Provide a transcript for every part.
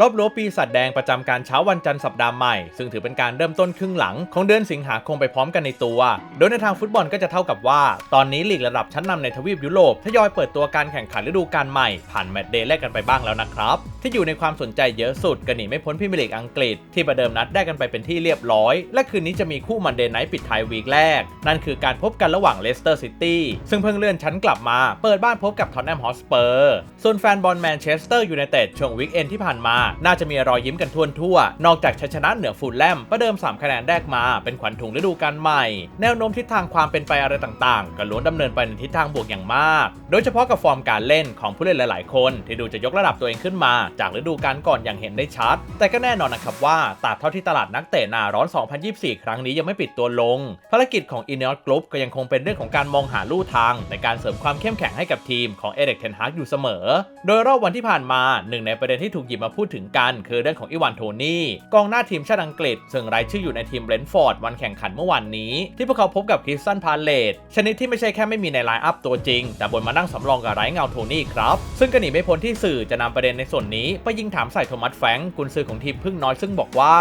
รอบรั้วปีศาจแดงประจำการเช้าวันจันทร์สัปดาห์ใหม่ ซึ่งถือเป็นการเริ่มต้นครึ่งหลัง ของเดือนสิงหาคมไปพร้อมกันในตัว โดยในทางฟุตบอลก็จะเท่ากับว่า ตอนนี้ลีกระดับชั้นนำในทวีปยุโรปทยอยเปิดตัวการแข่งขันฤดูกาลใหม่ ผ่านแมตช์เดย์แรกกันไปบ้างแล้วนะครับ ที่อยู่ในความสนใจเยอะสุดก็หนีไม่พ้นพรีเมียร์ลีกอังกฤษ ที่ประเดิมนัดได้กันไปเป็นที่เรียบร้อย และคืนนี้จะมีคู่มันเดย์ไนท์ปิดท้ายวีคแรก นั่นคือการพบกันระหว่างเลสเตอร์ซิตี้ซึ่งเพิ่งเลื่อนชั้นกลับมา เปิดบ้านพบกับทอตแนมฮอสเปอร์ส่วนแฟนบอลแมนเชสเตอร์ยูไนเต็ดช่วงวีคเอนที่ผ่านมาน่าจะมีรอยยิ้มกันทั่วทั่วนอกจากชัยชนะเหนือฟูลแลมประเดิม 3 คะแนนแรกมาเป็นขวัญถุงฤดูกาลใหม่ แนวโน้มทิศทางความเป็นไปอะไรต่างๆ ก็ล้วนดำเนินไปในทิศทางบวกอย่างมาก โดยเฉพาะกับฟอร์มการเล่นของผู้เล่นหลายๆ คน ที่ดูจะยกระดับตัวเองขึ้นมา จากฤดูกาลก่อนอย่างเห็นได้ชัด แต่ก็แน่นอนนะครับว่าตราบเท่าที่ตลาดนักเตะนาร้อน 2024 ครั้งนี้ยังไม่ปิดตัวลง ภารกิจของ i n e o s Group ก็ยังคงเป็นเรื่องของการมองหาลู่ทาง ในการเสริมความเข้มแข็งให้กับทีมของเอเด็กเทนฮากอยู่เสมอ โดยรอบวันที่ผ่านมาหนึ่งในประเด็นที่ถูกหยิบมาพูดถึงกันคือเรื่องของอีวานโทนี่กองหน้าทีมชาติอังกฤษ ซึ่งรายชื่ออยู่ในทีมเบรนท์ฟอร์ดวันแข่งขันเมื่อวานนี้ ที่พวกเขาพบกับคริสตันพาเลตชนิดที่ไม่ใช่แค่ไม่มีในไลน์อัพตัวจริง แต่บนมานั่งสำรองกับไร้เงาโทนี่ครับ ซึ่งก็หนีไม่พ้นที่สื่อจะนำประเด็นในส่วนนี้ ไปยิงถามใส่โทมัสแฟงก์กุนซือของทีมพึ่งน้อยซึ่งบอกว่า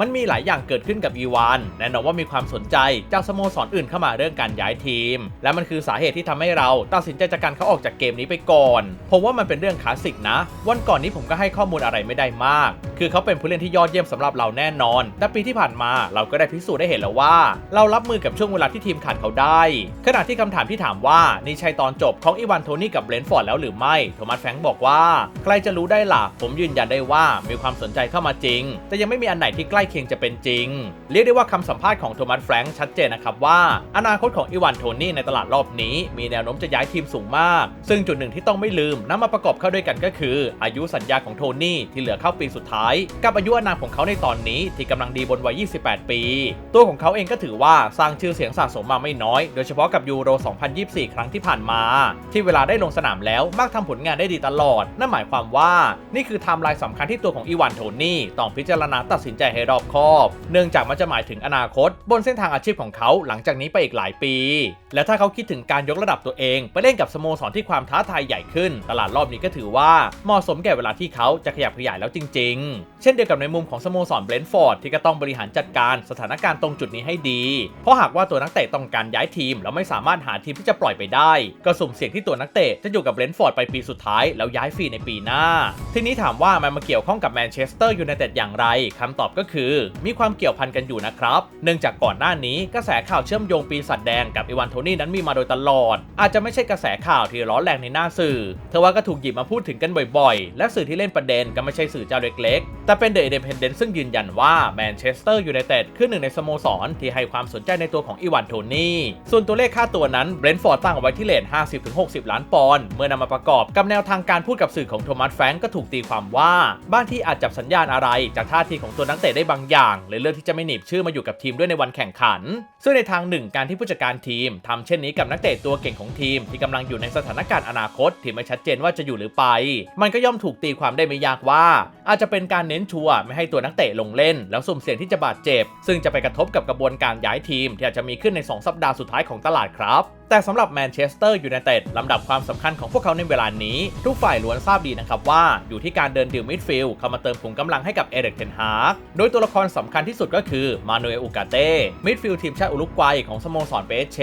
มันมีหลายอย่างเกิดขึ้นกับอีวานแน่นอนว่ามีความสนใจจากสโมสรออื่นเข้ามาเรื่องการย้ายทีม และมันคือสาเหตุที่ทำให้เราตัดสินใจจากการเขาออกจากเกมนี้ไปก่อน ผมว่ามันเป็นเรื่องคลาสสิกนะ วันก่อนนี้ผมก็ให้ข้อมูลอะไรไม่ได้มาก คือเขาเป็นผู้เล่นที่ยอดเยี่ยมสำหรับเราแน่นอน แต่ปีที่ผ่านมาเราก็ได้พิสูจน์ได้เห็นแล้วว่า เรารับมือกับช่วงเวลาที่ทีมขาดเขาได้ ขณะที่คำถามที่ถามว่านี่ใช่ตอนจบของอีวานโทนี่กับเบรนท์ฟอร์ดแล้วหรือไม่ โทมัสแฟรงค์บอกว่า ใครจะรู้ได้ล่ะ ผมยืนยันได้ว่ามีความสนใจเข้ามาจริง แต่ยังไม่มีอันไหนที่ใกล้เคียงจะเป็นจริง เรียกได้ว่าคำสัมภาษณ์ของโทมัสแฟรงค์ชัดเจนนะครับว่า อนาคตของอีวานโทนี่ในตลาดรอบนี้ มีแนวโน้มจะย้ายทีมสูงมาก ซึ่งจุดหนึ่งที่ต้องไม่ลืมนำมาประกอบเข้าด้วยกันก็คือ อายุสัญญาของโทนี่ที่เหลือเข้าปีสุดท้ายกับอายุอานามของเขาในตอนนี้ที่กำลังดีบนวัย 28 ปี ตัวของเขาเองก็ถือว่าสร้างชื่อเสียงสะสมมาไม่น้อย โดยเฉพาะกับยูโร 2024 ครั้งที่ผ่านมา ที่เวลาได้ลงสนามแล้วมักทำผลงานได้ดีตลอด นั่นหมายความว่านี่คือไทม์ไลน์สำคัญที่ตัวของอีวานโทนี่ต้องพิจารณาตัดสินใจให้รอบคอบ เนื่องจากมันจะหมายถึงอนาคต บนเส้นทางอาชีพของเขาหลังจากนี้ไปอีกหลายปี และถ้าเขาคิดถึงการยกระดับตัวเอง ไปเล่นกับสโมสรที่ความท้าทายใหญ่ขึ้น ตลาดรอบนี้ก็ถือว่าเหมาะสมแก่เวลาที่เขาจะขยับขยายแล้วจริง ๆเช่นเดียวกับในมุมของสโมสรเบรนท์ฟอร์ดที่ก็ต้องบริหารจัดการสถานการณ์ตรงจุดนี้ให้ดี เพราะหากว่าตัวนักเตะต้องการย้ายทีม แล้วไม่สามารถหาทีมที่จะปล่อยไปได้ ก็สุ่มเสี่ยงที่ตัวนักเตะจะอยู่กับเบรนท์ฟอร์ดไปปีสุดท้ายแล้วย้ายฟรีในปีหน้า ทีนี้ถามว่ามันมาเกี่ยวข้องกับแมนเชสเตอร์ยูไนเต็ดอย่างไรคำตอบก็คือ มีความเกี่ยวพันกันอยู่นะครับ เนื่องจากก่อนหน้านี้กระแสข่าวเชื่อมโยงปีศาจแดงกับอีวานโทนี่นั้นมีมาโดยตลอด อาจจะไม่ใช่กระแสข่าวที่ร้อนแรงในหน้าสื่อเทว่าก็ถูกหยิบมาพูดถึงกันบ่อยๆ และสื่อที่เล่นประเด็นก็ไม่ใช่สื่อเจ้าเล็กๆแต่เป็นเดอะอินเด p เพนเดนต์ซึ่งยืนยันว่าแมนเชสเตอร์ยูไนเต็ดคือหนึ่งในสโมสรที่ให้ความสนใจในตัวของอีวานโทนี่ ส่วนตัวเลขค่าตัวนั้นเบรนท์ฟอร์ดตั้งเอาไว้ที่เลท50-60 ล้านปอนด์ เมื่อนำมาประกอบกับแนวทางการพูดกับสื่อของโทมัสแฟรงก์ก็ถูกตีความว่าบ้านที่อาจจับสัญญาณอะไร จากท่าทีของตัวนักเตะได้บางอย่างเลยเลือกที่จะไม่หนีบชื่อมาอยู่กับทีมด้วยในวันแข่งขัน ซึ่งในทางหนึ่งการที่ผู้จัดการทีมทำเช่นนี้กับนักเตะตัวเก่งของทีม ที่กำลังอยู่ในสถานการณ์อนาคตที่ไม่ชัดเจนว่าจะอยู่หรือไป มันก็ย่อมถูกตีความได้ไม่ยากว่าอาจจะเป็นการเน้นชัวร์ไม่ให้ตัวนักเตะลงเล่น แล้วสุ่มเสี่ยงที่จะบาดเจ็บ ซึ่งจะไปกระทบกับกระบวนการย้ายทีมที่อาจจะมีขึ้นใน 2 สัปดาห์สุดท้ายของตลาดครับ แต่สำหรับแมนเชสเตอร์ยูไนเต็ดลำดับความสำคัญของพวกเขาในเวลานี้ ทุกฝ่ายล้วนทราบดีนะครับว่าอยู่ที่การเดินดิวมิดฟิลด์เข้ามาเติมขุมกำลังให้กับเอเด็กเทนฮาร์กโดยตัวละครสำคัญที่สุดก็คือมานูเอลอูกาเต้มิดฟิลด์ทีมชาติอุรุกวัยของสโมสรเปเช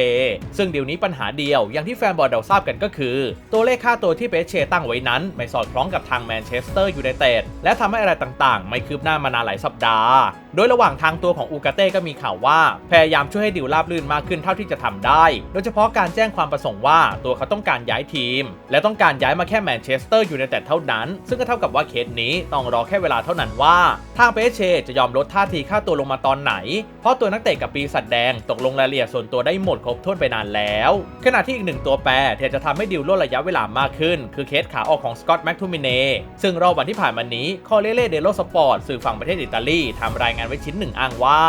ซึ่งเดี๋ยวนี้ปัญหาเดียวอย่างที่แฟนบอลเราทราบกันก็คือ ตัวเลขค่าตัวที่เปเชตั้งไว้นั้น ไม่สอดคล้องกับทางแมนเชสเตอร์ยูไนเต็ดและทำให้อะไรต่างๆ ไม่คืบหน้ามานานหลายสัปดาห์ โดยระหว่างทางตัวของอูกาเต้ก็มีข่าวว่าพยายามช่วยให้ดิวราบลื่นมากขึ้นเท่าที่จะทำได้ โดยเฉพาะการแจ้งความประสงค์ว่าตัวเขาต้องการย้ายทีม และต้องการย้ายมาแค่แมนเชสเตอร์ยูไนเต็ดเท่านั้น ซึ่งก็เท่ากับว่าเคสนี้ต้องรอแค่เวลาเท่านั้นว่า ทางเปเชจะยอมลดท่าทีค่าตัวลงมาตอนไหน เพราะตัวนักเตะกับปีศาจแดงตกลงรายละเอียดส่วนตัวได้หมดครบถ้วนไปนานแล้ว ขณะที่อีกหนึ่งตัวแปรที่จะทำให้ดิวลดระยะเวลามากขึ้น คือเคสขาออกของสกอตต์แม็กทูมิเน่ซึ่งรอบวันที่ผ่านมานี้คอเรเล่เดโลสปอร์ตสื่อฝั่งประเทศอิตาลีทำรายงานไว้ชิ้นหนึ่งอ้างว่า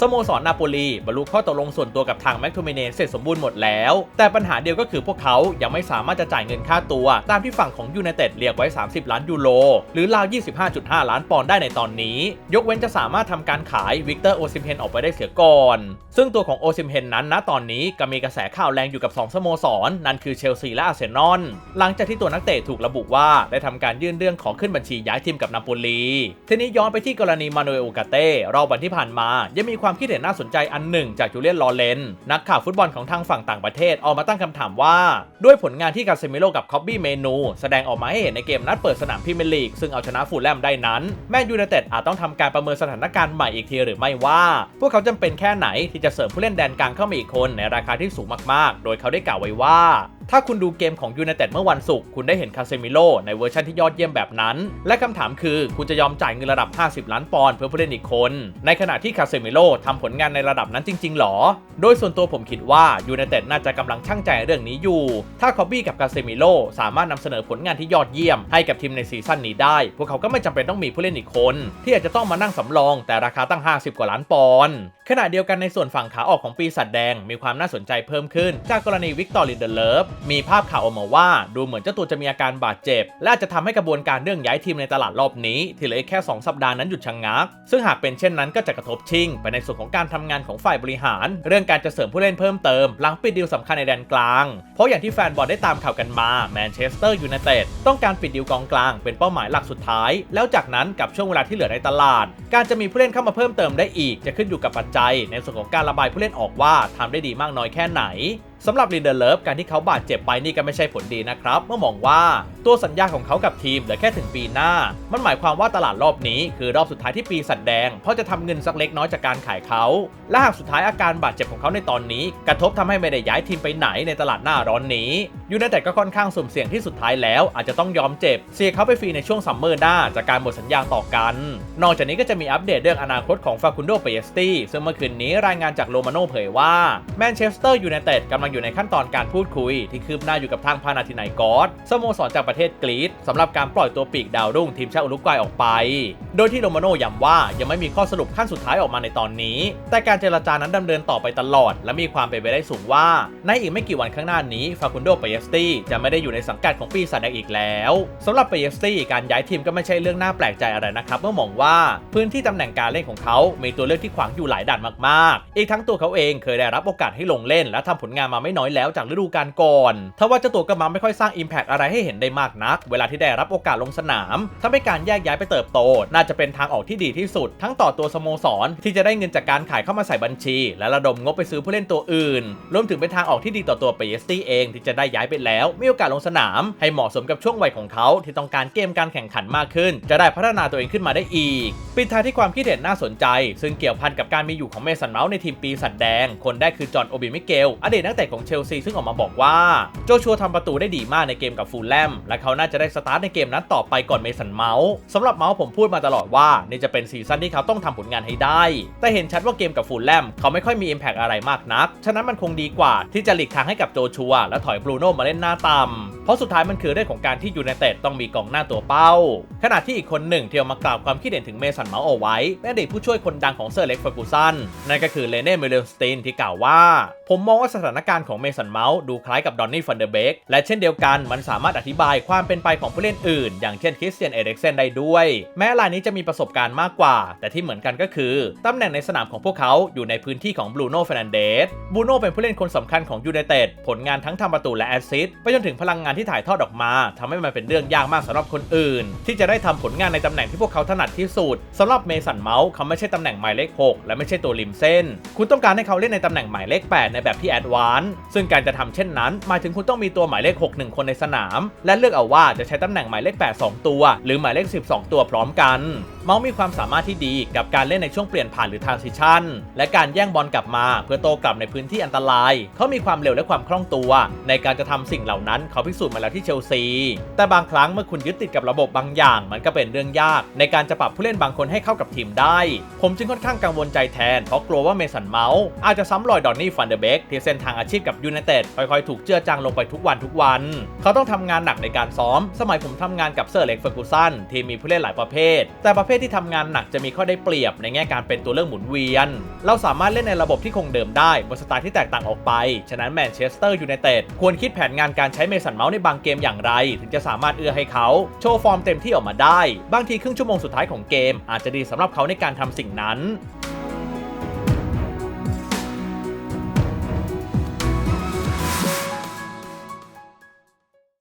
สโมสรนาโปลีบรรลุข้อตกลงส่วนตัวกับทางแมคโทมิเนเสร็จสมบูรณ์หมดแล้ว แต่ปัญหาเดียวก็คือพวกเขายังไม่สามารถจะจ่ายเงินค่าตัว ตามที่ฝั่งของยูไนเต็ดเรียกไว้ 30 ล้านยูโรหรือราว 25.5 ล้านปอนด์ได้ในตอนนี้ ยกเว้นจะสามารถทำการขายวิกเตอร์โอซิมเฮนออกไปได้เสียก่อน ซึ่งตัวของโอซิมเฮนนั้นณตอนนี้ก็มีกระแสข่าวแรงอยู่กับ 2 สโมสร นั่นคือเชลซีและอาร์เซนอลหลังจากที่ตัวนักเตะถูกระบุว่าได้ทำการยื่นเรื่องขอขึ้นบัญชีย้ายทีมกับนาโปลีทีนี้ย้อนไปที่กรณีมานูเอลกาเต้รอบวันที่ผ่านมายังมีความคิดเห็นน่าสนใจอันหนึ่งจากจูเลียนลอเรนนักข่าวฟุตบอลของทางฝั่งต่างประเทศออกมาตั้งคำถามว่า ด้วยผลงานที่กาเซมิโลกับคอบบี้เมนู แสดงออกมาให้เห็นในเกมนัดเปิดสนามพรีเมียร์ลีกซึ่งเอาชนะฟูลแลมได้นั้น แมนยูไนเต็ดอาจต้องทำการประเมินสถานการณ์ใหม่อีกทีหรือไม่ว่า พวกเขาจำเป็นแค่ไหนที่จะเสริมผู้เล่นแดนกลางเข้ามาอีกคนในราคาที่สูงมากๆ โดยเขาได้กล่าวไว้ว่า ถ้าคุณดูเกมของยูไนเต็ดเมื่อวันศุกร์คุณได้เห็นคาเซมิโลในเวอร์ชันที่ยอดเยี่ยมแบบนั้น และคำถามคือคุณจะยอมจ่ายเงินระดับ 50 ล้านปอนด์เพื่อผู้เล่นอีกคน ในขณะที่คาเซมิโลทำผลงานในระดับนั้นจริง ๆ หรอ โดยส่วนตัวผมคิดว่ายูไนเต็ดน่าจะกำลังชั่งใจเรื่องนี้อยู่ ถ้าคอบบี้กับคาเซมิโลสามารถนำเสนอผลงานที่ยอดเยี่ยมให้กับทีมในซีซั่นนี้ได้ พวกเขาก็ไม่จำเป็นต้องมีผู้เล่นอีกคน ที่อาจจะต้องมานั่งสำรอง แต่ราคาตั้ง 50 กว่าล้านปอนด์ ขณะเดียวกันในส่วนฝั่งขาออกของปีศาจแดงมีความน่าสนใจเพิ่มขึ้น จากกรณีวิกตอร์ลินเดเลฟมีภาพข่าวออกมาว่า ดูเหมือนเจ้าตัวจะมีอาการบาดเจ็บ และอาจจะทำให้กระบวนการเรื่องย้ายทีมในตลาดรอบนี้ ที่เหลือแค่ 2 สัปดาห์นั้นหยุดชะงงัก ซึ่งหากเป็นเช่นนั้นก็จะกระทบชิง ไปในส่วนของการทำงานของฝ่ายบริหาร เรื่องการจะเสริมผู้เล่นเพิ่มเติมหลังปิดดีลสำคัญในแดนกลาง เพราะอย่างที่แฟนบอลได้ตามข่าวกันมาแมนเชสเตอร์ยูไนเต็ดต้องการปิดดีลกองกลาง เป็นเป้าหมายหลักสุดท้าย แล้วจากนั้นกับช่วงเวลาที่เหลือในตลาด การจะมีผู้เล่นเข้ามาเพิ่มเติมได้อีกจะขึ้นอยู่กับปัจจในส่วนของการระบายผู้เล่นออกว่าทำได้ดีมากน้อยแค่ไหนสำหรับลินเดอร์เลิฟการที่เขาบาดเจ็บไปนี่ก็ไม่ใช่ผลดีนะครับ เมื่อมองว่า ตัวสัญญาของเขากับทีมเหลือแค่ถึงปีหน้า มันหมายความว่าตลาดรอบนี้คือรอบสุดท้ายที่ปีสัตว์แดง เพราะจะทำเงินสักเล็กน้อยจากการขายเขา และหากสุดท้ายอาการบาดเจ็บของเขาในตอนนี้ กระทบทำให้ไม่ได้ย้ายทีมไปไหนในตลาดหน้าร้อนนี้ยูไนเต็ดก็ค่อนข้างสุ่มเสี่ยงที่สุดท้ายแล้ว อาจจะต้องยอมเจ็บ เสียเขาไปฟรีในช่วงซัมเมอร์หน้าจากการหมดสัญญาต่อกัน นอกจากนี้ก็จะมีอัปเดตเรื่องอนาคตของฟาคุนโดเปเยสตี้ซึ่งเมื่อคืนนี้รายงานจากโรมาโนเผยว่าแมนเชสเตอร์ยูไนเต็ดกำลังอยู่ในขั้นตอนการพูดคุย ที่คืบหน้าอยู่กับทางพานาธิไนกอสสโมสรจากประเทศกรีซสำหรับการปล่อยตัวปีกดาวรุ่งทีมชาติอุรุกวัยออกไป โดยที่โรมาโนย้ำว่ายังไม่มีข้อสรุปขั้นสุดท้ายออกมาในตอนนี้ แต่การเจรจานั้นดำเนินต่อไปตลอด และมีความเป็นไปได้สูงว่า ในอีกไม่กี่วันข้างหน้านี้ฟาคุนโดเปเยสตี้จะไม่ได้อยู่ในสังกัดของปีศาจแดงอีกแล้วสำหรับเปเยสตี้การย้ายทีมก็ไม่ใช่เรื่องน่าแปลกใจอะไรนะครับเมื่อมองว่าพื้นที่ตำแหน่งการเล่นของเขา มีตัวเลือกที่ขวางอยู่หลายด่านมากๆ อีกทั้งตัวเขาเองเคยได้รับโอกาสให้ลงเล่น และทำผลงานมาไม่น้อยแล้วจากฤดูกาลก่อนทว่าเจ้าตัวก็มาไม่ค่อยสร้าง Impact อะไรให้เห็นได้มากนัก เวลาที่ได้รับโอกาสลงสนามทำให้การแยกย้ายไปเติบโต น่าจะเป็นทางออกที่ดีที่สุด ทั้งต่อตัวสโมสร ที่จะได้เงินจากการขายเข้ามาใส่บัญชี และระดมงบไปซื้อผู้เล่นตัวอื่น รวมถึงเป็นทางออกที่ดีต่อตัวเปเยสตี้เองที่จะได้ย้ายไปแล้วมีโอกาสลงสนาม ให้เหมาะสมกับช่วงวัยของเขาที่ต้องการเกมการแข่งขันมากขึ้น จะได้พัฒนาตัวเองขึ้นมาได้อีก ปิดท้ายที่ความคิดเห็นน่าสนใจ ซึ่งเกี่ยวพันกับการมีอยู่ของเมสันเมาส์ในทีมปีสัตว์แดง คนได้คือจอห์นโอบิมิเกลอดีตนักเตะของเชลซีซึ่งออกมาบอกว่าโจชัวทำประตูได้ดีมากในเกมกับฟูลแลมและเขาน่าจะได้สตาร์ทในเกมนั้นต่อไปก่อนเมสันเมาส์สำหรับเมาส์ผมพูดมาตลอดว่านี่จะเป็นซีซั่นที่เขาต้องทำผลงานให้ได้ แต่เห็นชัดว่าเกมกับฟูลแลมเขาไม่ค่อยมี Impact อะไรมากนัก ฉะนั้นมันคงดีกว่าที่จะหลีกทางให้กับโจชัวและถอยบรูโน่มาเล่นหน้าต่ำ เพราะสุดท้ายมันคือเรื่องของการที่ยูไนเต็ดต้องมีกองหน้าตัวเป้า ขณะที่อีกคนหนึ่งที่เอามากล่าวความคิดเห็นถึงเมสันเมาส์เอาไว้เป็นอดีตผู้ช่วยคนดังของเซอร์เล็กเฟอร์กูสันนั่นก็คือเลเน่เมเลสตินที่กล่าวว่า ผมมองว่าสถานการณ์ของเมสันเมาส์ดูคล้ายกับดอนนี่ฟันเดอร์เบกและเช่นเดียวกันมันสามารถอธิบายความเป็นไปของผู้เล่นอื่น อย่างเช่นคริสเตียนเอเด็กเซนได้ด้วย แม้รายนี้จะมีประสบการณ์มากกว่า แต่ที่เหมือนกันก็คือตำแหน่งในสนามของพวกเขาอยู่ในพื้นที่ของบรูโน่เฟรนันเดสบรูโน่เป็นผู้เล่นคนสำคัญของยูไนเต็ดผลงานทั้งทำประตูและแอสซิสต์ไปจนถึงพลังงานที่ถ่ายทอดออกมาทำให้มันเป็นเรื่องยากมากสำหรับคนอื่น ที่จะได้ทำผลงานในตำแหน่งที่พวกเขาถนัดที่สุดสำหรับเมสันเมาส์เขาไม่ใช่ตำแหน่งหมายเลข 6 และไม่ใช่ตัวริมเส้น คุณต้องการให้เขาเล่นในตำแหน่งหมายเลข 8 ในแบบที่แอดวานซ์ซึ่งการจะทำเช่นนั้นหมายถึงคุณต้องมีตัวหมายเลข 6 1 คนในสนาม และเลือกเอาว่าจะใช้ตำแหน่งหมายเลข 8 2 ตัว หรือหมายเลข 12 ตัวพร้อมกันเมาส์มีความสามารถที่ดีกับการเล่นในช่วงเปลี่ยนผ่านหรือทางซิชันและการแย่งบอลกลับมา เพื่อโตกลับในพื้นที่อันตราย เขามีความเร็วและความคล่องตัว ในการจะทำสิ่งเหล่านั้นเขาพิสูจน์มาแล้วที่เชลซี แต่บางครั้งเมื่อคุณยึดติดกับระบบบางอย่าง มันก็เป็นเรื่องยาก ในการจะปรับผู้เล่นบางคนให้เข้ากับทีมได้ ผมจึงค่อนข้างกังวลใจแทน เพราะกลัวว่าเมสันเมาส์อาจจะซ้ำรอยดอนนี่ฟันเดอร์เบกที่เส้นทางอาชีพกับยูไนเต็ดค่อยๆ ถูกเจือจางลงไปทุกวันทุกวัน เขาต้องทำงานหนักในการซ้อม สมัยผมทำงานกับเซอร์เล็กเฟอร์กูสันที่มีผู้เล่นหลายประเภท แต่ประเภทที่ทำงานหนักจะมีข้อได้เปรียบในแง่การเป็นตัวเลือกหมุนเวียน เราสามารถเล่นในระบบที่คงเดิมได้บนสไตล์ที่แตกต่างออกไป ฉะนั้นแมนเชสเตอร์ยูไนเต็ดควรคิดแผนงานการใช้เมสันเมาส์ในบางเกมอย่างไร ถึงจะสามารถเอื้อให้เขา โชว์ฟอร์มเต็มที่ออกมาได้ บางทีครึ่งชั่วโมงสุดท้ายของเกม อาจจะดีสำหรับเขาในการทำสิ่งนั้น